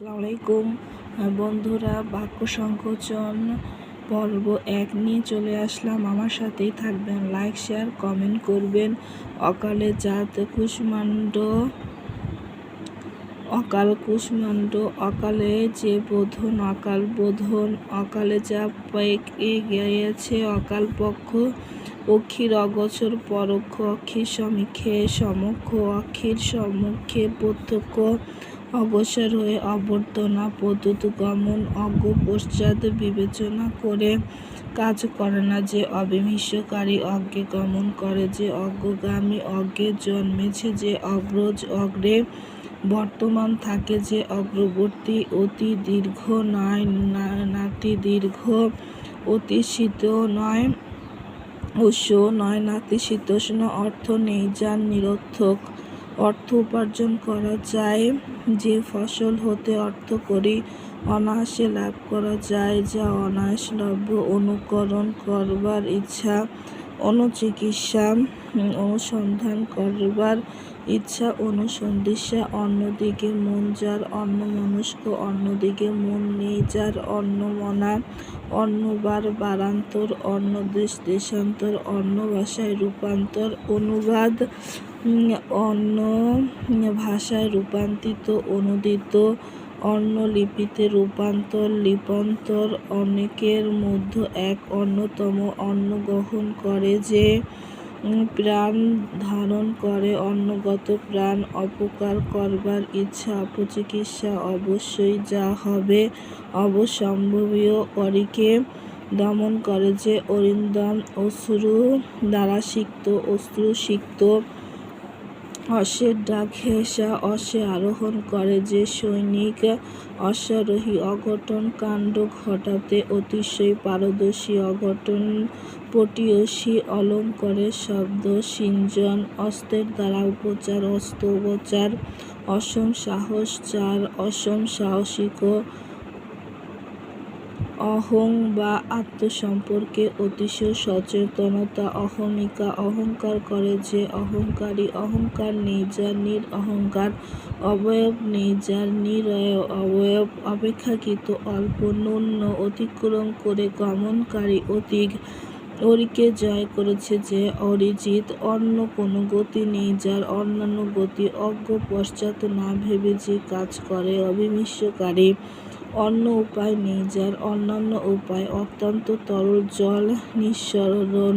আসসালামু আলাইকুম। হ্যাঁ, বন্ধুরা বাক্য সংকোচন পর্ব এক নিয়ে চলে আসলাম। আমার সাথেই থাকবেন লাইক শেয়ার কমেন্ট করবেন। অকালে জাত কুষ্মাণ্ড অকাল কুষ্মাণ্ড অকালে যে বোধন অকাল বোধন অকালে যা গিয়েছে অকাল পক্ষ অক্ষীর অগোচর পরোক্ষ অক্ষীর সমীক্ষে সমক্ষ অক্ষীর সম্মুখে প্রত্যক্ষ অগ্রসর হয়ে অভ্যর্থনা, পদ্ধতি গমন, অজ্ঞ পশ্চাৎ বিবেচনা করে কাজ করে না যে অবিমিশ্বকারী অজ্ঞে গমন করে, যে অজ্ঞগামী অজ্ঞে জন্মেছে, যে অগ্রজ অগ্রে বর্তমান থাকে, যে অগ্রবর্তী অতি দীর্ঘ নয়, নাতি দীর্ঘ অতি শীত নয় উৎস নয় নাতিশীতোষ্ণ অর্থ নেই, যার নিরর্থক অর্থ উপার্জন করা যায়, যে ফসল হতে অর্থ করি, অনায়াসে লাভ করা যায়, যা অনায়াস লভ্য অনুকরণ করবার ইচ্ছা, অনুচিকিৎসা অনুসন্ধান করবার ইচ্ছা অনুসন্ধিসা অন্যদিকে মন যার অন্য মনস্ক অন্যদিকে মন নেই যার অন্য মনা অন্যবার বারান্তর অন্য দেশ দেশান্তর অন্য ভাষায় রূপান্তর, অনুবাদ অন্য ভাষায় রূপান্তরিত, অনুদিত অন্য লিপিতে রূপান্তর, লিপন্তর অনেকের মধ্যে এক অন্যতম অন্ন গ্রহণ করে যে প্রাণ ধারণ করে। অন্নগত প্রাণ অপকার করবার ইচ্ছা, অপচিকিৎসা অবশ্যই যা হবে অবসম্ভবীয় করিকে দমন করে যে অরিন্দম অশ্রু দ্বারা সিক্ত, অশ্রু সিক্ত অশ্বের ডাক হেসা অশ্বে আরোহণ করে যে সৈনিক অশ্বারোহী অঘটন কাণ্ড ঘটাতে অতিশয় পারদর্শী অঘটন পটীয়সী অলঙ্করের শব্দ সিঞ্জন অস্ত্রের দ্বারা উপচার, অস্ত্রোপচার, অসম সাহস, চার অসম সাহসিক অহং বা আত্ম সম্পর্কে অতিশয় সচেতনতা, অহমিকা, অহংকার করে যে অহংকারী অহংকার নেই যার নির অহংকার, অবয়ব নেই যার নিরয়, অবয়ব অপেক্ষাকৃত অল্প নূন্য অতিক্রম করে গমনকারী অতিক অরিকে জয় করেছে যে অরিজিৎ, অন্য কোনো গতি নেই যার অন্যান্য গতি অজ্ঞ পশ্চাৎ না ভেবে যে কাজ করে অবিমিশ্বকারী অন্য উপায় নেই, যার অন্যান্য উপায় অত্যন্ত তরল জল নিঃসরণ,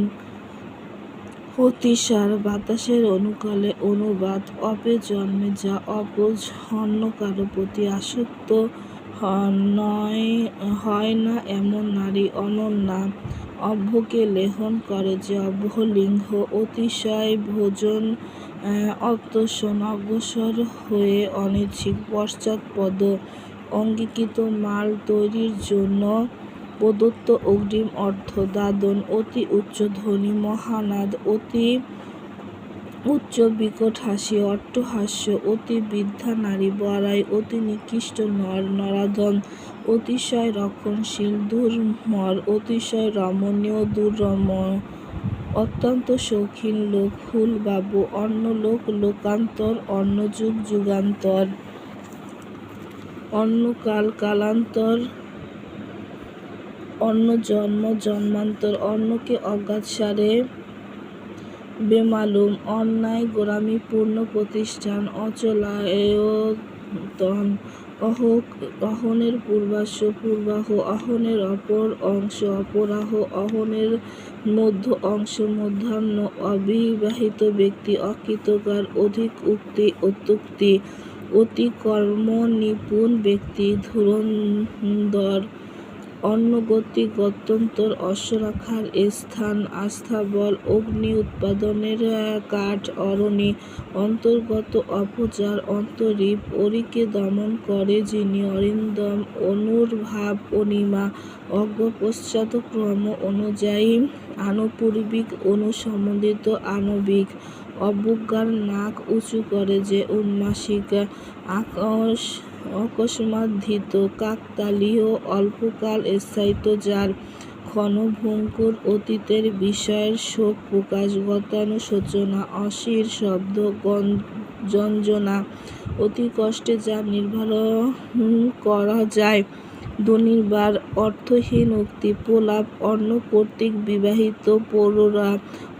অতিসার বাতাসের অনুকালে অনুবাদ অপে জন্মে, যা অপজ অন্য কারও প্রতি আসক্ত নয়, হয় না এমন নারী অনন্যা অভ্যকে লেহন করে যে অভ্য লিঙ্গ অতিশয় ভোজন অত্যসন অগ্রসর হয়ে অনিচ্ছিক পশ্চাৎপদ অঙ্গীকৃত মাল তৈরির জন্য প্রদত্ত অগ্রিম অর্থ দাদন অতি উচ্চ ধ্বনি মহানাদ, অতি উচ্চ বিকট হাসি অট্টহাস্য অতি বৃদ্ধা নারী বড়াই, অতি নিকৃষ্ট নর নরাধন, অতিশয় রক্ষণশীল দুর্মর, অতিশয় রমণীয় দুর্রম, অত্যন্ত শৌখিন লোক, ফুলবাবু অন্য লোক লোকান্তর অন্য যুগ যুগান্তর। অন্য কাল কালান্তর অন্য জন্ম জন্মান্তর অন্যকে অজ্ঞাতসারে বেমালুম, অন্যায় গোড়ামি পূর্ণ প্রতিষ্ঠান অচলায়তন অহক, অহনের পূর্বাশ্ব পূর্বাহ, অহনের অপর অংশ, অপরাহ, অহনের মধ্য অংশ, মধ্যাহ্ন, অবিবাহিত ব্যক্তি, অকৃতকার, অধিক উক্তি, অত্যুক্তি অতি কর্মনিপুণ ব্যক্তি ধুরন্ধর অন্নগতি গত্যন্তর অশ্বরাখার স্থান আস্থাবল অগ্নি উৎপাদনের কাঠ, অরণি, অন্তর্গত অপচার, অন্তরীপ, অরিকে দমন করে যিনি অরিন্দম, অনুর্ভাব, অনিমা অজ্ঞ পশ্চাৎক্রম অনুযায়ী আনুপূর্বিক অনুসম্বন্ধিত আণবিক, অবজ্ঞার নাক উঁচু করে যে উন্মাসিক আকাশ অকস্মাদ্ধিত কাকতালীয় অল্পকাল স্থায়িত্ব যার ক্ষণভঙ্কুর অতীতের বিষয়ের শোক প্রকাশ গতানুশোচনা অশির শব্দ গঞ্জনা অতি কষ্টে যা নির্ভর করা যায়। দুর্নিবার অর্থহীন উক্তি প্রলাপ, অন্য কর্তৃক বিবাহিত পৌররা,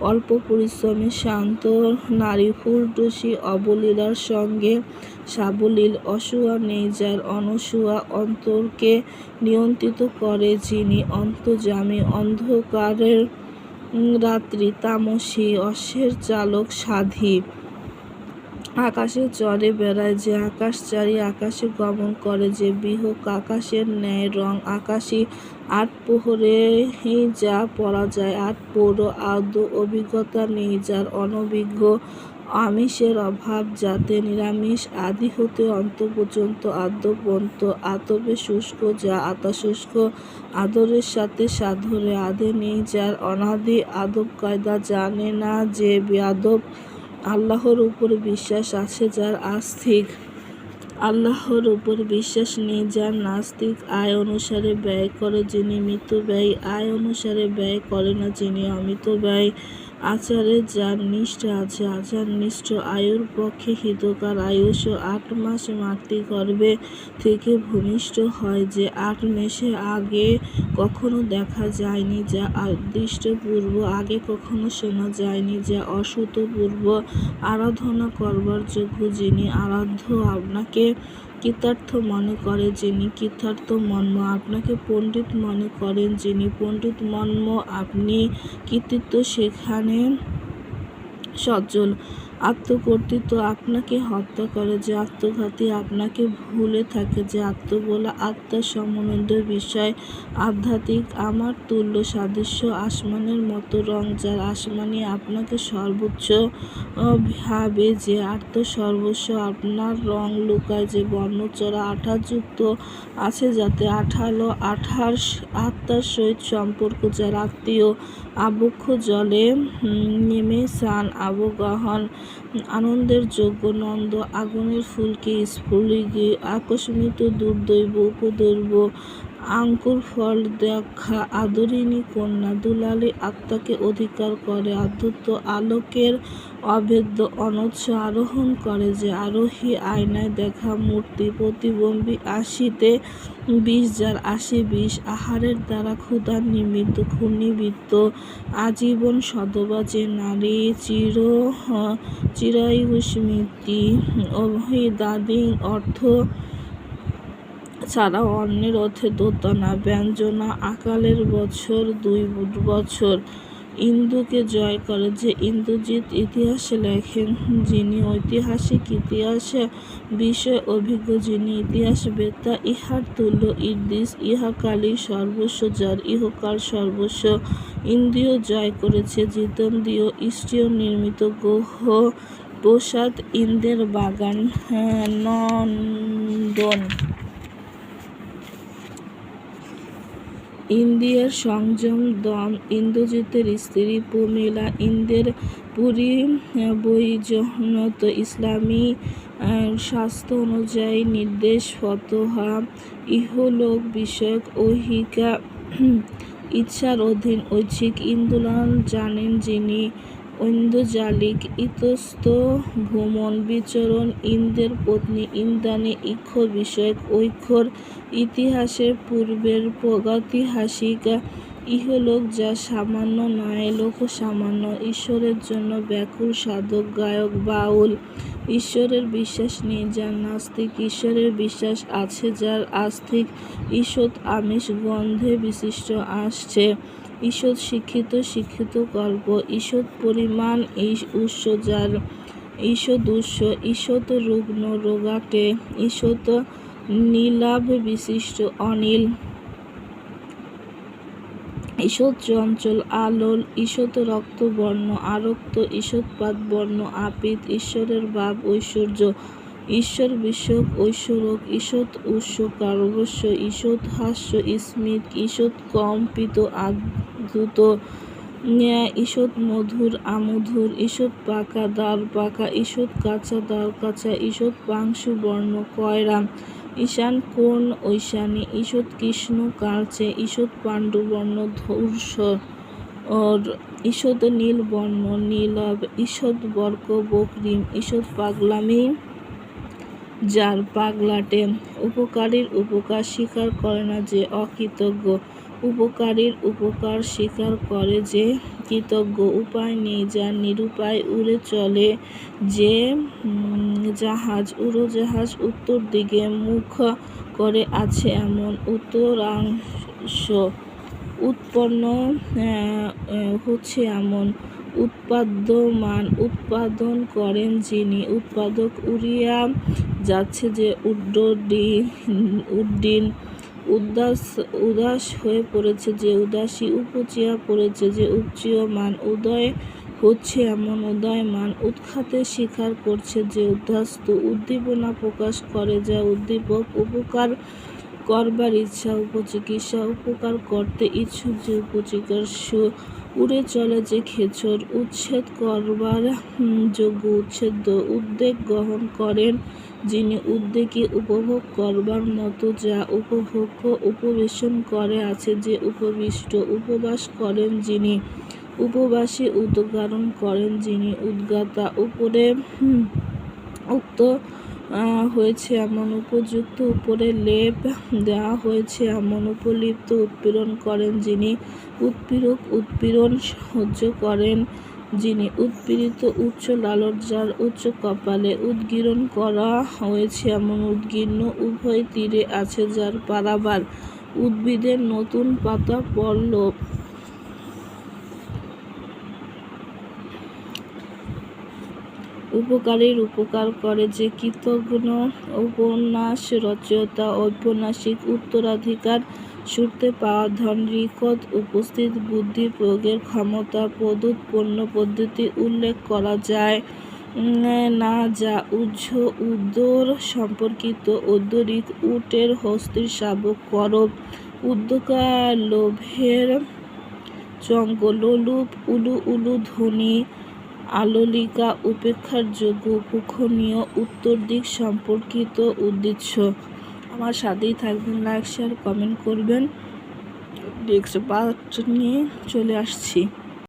অল্প পরিশ্রমে শান্ত নারী ফুলটুসি অবলীলার সঙ্গে সাবলীল, অসুয়া নেই যার অনসুয়া অন্তরকে নিয়ন্ত্রিত করে যিনি অন্তর্যামী, অন্ধকারের রাত্রি, তামসী, অশ্বের চালক, সাধী। আকাশে চড়ে বেড়ায় যে আকাশচারী আকাশে গমন করে, যে বিহক আকাশের ন্যায় রং আকাশী আট পোহরে যা পড়া যায়। আট পৌর আদৌ অভিজ্ঞতা নেই যার অনভিজ্ঞ আমিষের অভাব, যাতে নিরামিষ আদি হতে অন্ত পর্যন্ত আদ্যপন্ত আতবে শুষ্ক, যা আতা শুষ্ক আদরের সাথে সাধরে আদে নেই যার অনাদি আদব কায়দা জানে না যে বেয়াদব আল্লাহর উপর বিশ্বাস আছে যার আস্তিক। আল্লাহর উপর বিশ্বাস নেই যার নাস্তিক। আয় অনুসারে ব্যয় করে যিনি মৃত ব্যয়, আয় অনুসারে ব্যয় করে না যিনি অমিত ব্যয়। আচারে যার নিষ্ঠা আছে। আচার নিষ্ঠ আয়ুর পক্ষে হিতকার। আয়ুষ আট মাস মাতৃ মাতৃগর্ভে থেকে ভূমিষ্ঠ হয় যে আট মেসে আগে কখনো দেখা যায়নি, যা আদৃষ্ট পূর্ব আগে কখনো শোনা যায়নি, যা অসূতপূর্ব। আরাধনা করবার যোগ্য যিনি আরাধ্য, আপনাকে কৃতার্থ মনে করে যিনি কৃতার্থ মন্ম আপনাকে পণ্ডিত মনে করেন যিনি পণ্ডিত মন্ম আপনি কৃতিত্ব সেখানে সজ্জল আত্মকর্তৃত্ব আপনাকে হত্যা করে, যে আত্মঘাতী আপনাকে ভুলে থাকে, যে আত্মবলা আত্মার সমন্বিত বিষয় আধ্যাত্মিক আমার তুল্য সাদৃশ্য আসমানের মতো রং, যার আসমানি আপনাকে সর্বোচ্চ ভাবে, যে আত্ম সর্বস্ব আপনার রং লুকায়, যে বর্ণচরা আঠাযুক্ত আছে যাতে আঠালো আঠার আত্মার সহিত সম্পর্ক, যার আত্মীয় আবক্ষ জলে নেমে স্নান আবগাহন আনন্দের যোগ্য নন্দ আগুনের ফুলকে স্ফুলিগে আকস্মিত দুর্দৈব উপদৈব আঙ্কুর ফল দেখা আদরিণী কন্যা দুলালী আত্মাকে অধিকার করে আদ্যত আলোকের অভেদ্য অনৎস আরোহণ করে যে আরোহী আয়নায় দেখা মূর্তি প্রতিবম্বী আসিতে বিষ যার আসে বিষ আহারের দ্বারা ক্ষুধার নিমিত্ত ঘূর্ণিবৃত্ত আজীবন সদবা যে নারী চির চিরায়ু স্মৃতি অভিদাদিং অর্থ ছাড়াও অন্যের অর্থে দোতনা ব্যঞ্জনা আকালের বছর দুই বছর। ইন্দুকে জয় করে যে ইন্দুজিৎ ইতিহাসে লেখেন যিনি ঐতিহাসিক ইতিহাসে বিষয় অভিজ্ঞ যিনি ইতিহাস বেতা ইহার তুল্য ইদ্দিস ইহাকালী সর্বস্ব যার ইহকাল সর্বস্ব। ইন্দ্রিয় জয় করেছে জিতেন্দ্রীয় ইষ্টীয় নির্মিত গ্রহ প্রসাদ ইন্দ্রের বাগান হ্যাঁ, নন্দন। ইন্দ্রিয়ের সংযম, দম, ইন্দ্রজিতের স্ত্রী প্রমীলা, ইন্দ্রের পুরী বৈজনত ইসলামী স্বাস্থ্য অনুযায়ী নির্দেশ, ফতোহা, ইহলোক বিষয়ক ওহিকা ইচ্ছার অধীন, ঐচ্ছিক ইন্দোলন জানেন যিনি ঐন্দ্রজালিক ইতস্ত ভ্রমণ বিচরণ ইন্দ্রের পত্নী ইন্দ্রাণী ইক্ষ বিষয়ক ঐক্ষর ইতিহাসের পূর্বের প্রগতিহাসিকা ইহলোক যা সামান্য নয় লোক সামান্য, ঈশ্বরের জন্য ব্যাকুল সাধক, গায়ক, বাউল। ঈশ্বরের বিশ্বাস নেই, যার নাস্তিক ঈশ্বরের বিশ্বাস আছে, যার আস্তিক ঈশ্বর আমিষ গন্ধে বিশিষ্ট আসছে। ঈষৎ শিক্ষিত শিক্ষিত গল্প, ঈষৎ পরিমাণ উৎস যার, ঈষৎ উৎস, ঈষৎ রুগ্ন রোগাটে ঈষৎ নীলাভ বিশিষ্ট অনিল, ঈষৎ চঞ্চল আলোল, ঈষৎ রক্তবর্ণ আরক্ত, ঈষৎপাত বর্ণ, আপিত, ঈশ্বরের ভাব, ঐশ্বর্য ঈশ্বর বিষয়ক ঐশ্বরক ঈষৎ উৎস কারবস্য ঈষৎ হাস্য স্মিত ঈষৎ কম্পিত আদ্ভুত ঈষৎ মধুর আমধুর ঈষৎ পাকা দ্বার পাকা ঈষৎ কাঁচা দ্বার কাঁচা ঈষৎ পাংশু বর্ণ কয়রা, ঈশান কোণ ঐশানী ঈষৎ কৃষ্ণ কালচে ঈষৎ পাণ্ডুবর্ণ ধূসর ওর ঈষৎ নীল বর্ণ নীলাভ ঈষৎ বর্ক বকরিম ঈষৎ পাগলামি যার পাগলাটে উপকারীর উপকার স্বীকার করে না যে অকৃতজ্ঞ। উপকারীর উপকার স্বীকার করে যে কৃতজ্ঞ। উপায় নেই যার নিরুপায় উড়ে চলে যে জাহাজ। উড়োজাহাজ উত্তর দিকে মুখ করে আছে এমন উত্তরাংশ। উৎপন্ন আহ, হচ্ছে এমন উৎপাদ্যমান উৎপাদন করেন যিনি। উৎপাদক উড়িয়া যাচ্ছে যে উড্ডীন উড্ডীন উদাস উদাস হয়ে পড়েছে, যে উদাসী উপচিয়া পড়েছে, যে উপচীয়মান উদয় হচ্ছে এমন, উদয়মান উৎখাতে স্বীকার করছে, যে উদ্ধাস্ত উদ্দীপনা প্রকাশ করে, যা উদ্দীপক উপকার করবার ইচ্ছা, উপচিকিৎসা, উপকার করতে ইচ্ছুক, যে উপচিকিৎসু উড়ে চলে যে খেচর উচ্ছেদ করবার যোগ্য উচ্ছেদ উদ্বেগ গ্রহণ করেন যিনি উদ্বেগী উপভোগ করবার মতো যা উপভোগ্য উপবেশন করে আছে যে উপবিষ্ট উপবাস করেন যিনি উপবাসী উদ্গারণ করেন যিনি উদ্গাতা উপরে উক্ত হয়েছে এমন উপযুক্ত উপরে লেপ দেওয়া হয়েছে, এমন উপলিপ্ত উৎপীড়ন করেন যিনি। উৎপীড়ক উৎপীড়ন সহ্য করেন যিনি। উৎপীড়িত উচ্চ লালজ্জার উচ্চ কপালে উদ্গীরণ করা হয়েছে এমন উদ্গীর্ণ উভয় তীরে আছে যার পারাবার উদ্ভিদের নতুন পাতা পল্লব উপকারীর উপকার করে যে কৃতজ্ঞ উপন্যাস রচয়িতা ঔপন্যাসিক উত্তরাধিকার, সূত্রে পাওয়া ধন রিকত উপস্থিত বুদ্ধি প্রয়োগের ক্ষমতা পদুৎপন্ন পদ্ধতি উল্লেখ করা যায়। না যা উজ্জ উদর সম্পর্কিত উদ্দরিক উটের হস্তির শাবক করব। উদ্যোকা লোভের চঙ্গ লোলুপ উলু উলু ধ্বনি আলোলিকা উপেক্ষার যোগ্য উপক্ষণীয় উত্তর দিক সম্পর্কিত উদ্দেশ্য। আমার সাথেই থাকবেন লাইক শেয়ার কমেন্ট করবেন। নেক্সট পার্ট নিয়ে চলে আসছি।